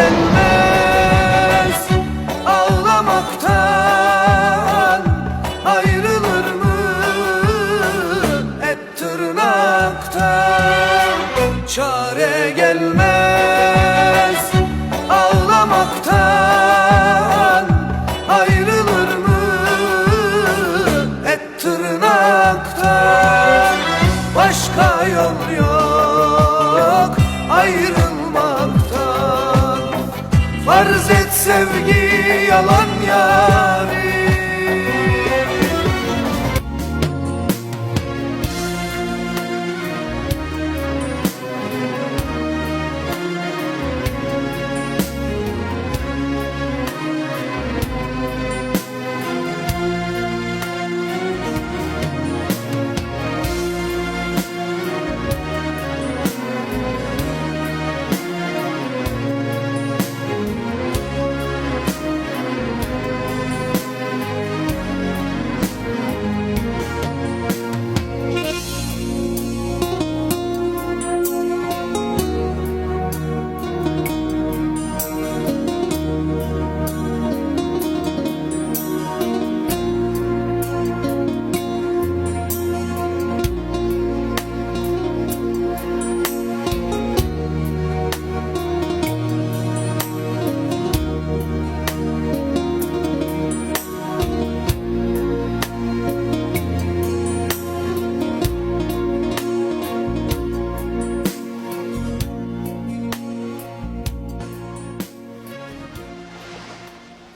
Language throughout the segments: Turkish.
gelmez. Ağlamaktan ayrılır mı? Et Çare gelmez Farz et sevgi yalan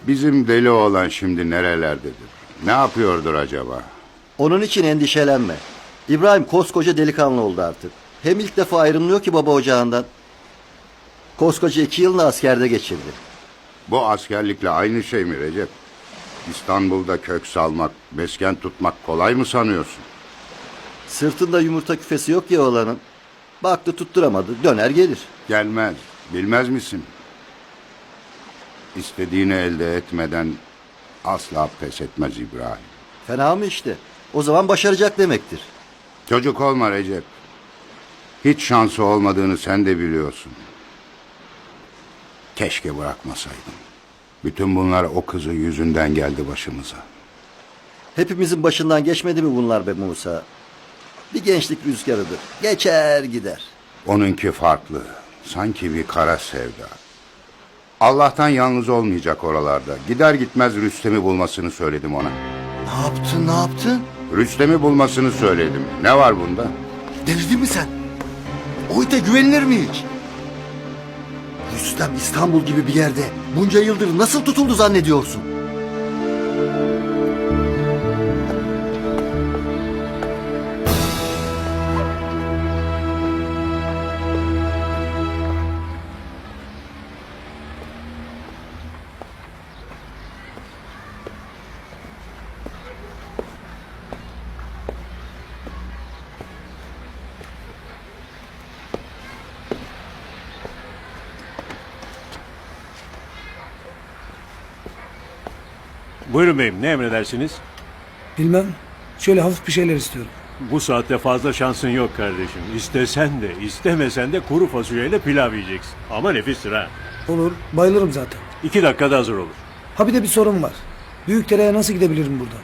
Bizim deli oğlan şimdi nerelerdedir? Ne yapıyordur acaba? Onun için endişelenme. İbrahim koskoca delikanlı oldu artık. Hem ilk defa ayrılmıyor ki baba ocağından. Koskoca iki yılını askerde geçirdi. Bu askerlikle aynı şey mi Recep? İstanbul'da kök salmak, mesken tutmak kolay mı sanıyorsun? Sırtında yumurta küfesi yok ya oğlanın. Baktı tutturamadı döner gelir. Gelmez, bilmez misin? İstediğini elde etmeden asla pes etmez İbrahim. Fena mı işte? O zaman başaracak demektir. Çocuk olma Recep. Hiç şansı olmadığını sen de biliyorsun. Keşke bırakmasaydım. Bütün bunlar o kızı yüzünden geldi başımıza. Hepimizin başından geçmedi mi bunlar be Musa? Bir gençlik rüzgarıdır. Geçer gider. Onunki farklı. Sanki bir kara sevda. Allah'tan yalnız olmayacak oralarda. Gider gitmez Rüstem'i bulmasını söyledim ona. Ne yaptın ne yaptın? Rüstem'i bulmasını söyledim. Ne var bunda? Delirdin mi sen? O ite güvenilir mi hiç? Rüstem İstanbul gibi bir yerde bunca yıldır nasıl tutuldu zannediyorsun? Buyurun beyim ne emredersiniz? Bilmem. Şöyle hafif bir şeyler istiyorum. Bu saatte fazla şansın yok kardeşim. İstesen de istemesen de kuru fasulyeyle pilav yiyeceksin. Ama nefistir ha. Olur. Bayılırım zaten. İki dakikada hazır olur. Ha bir de bir sorun var. Büyükdere'ye nasıl gidebilirim buradan?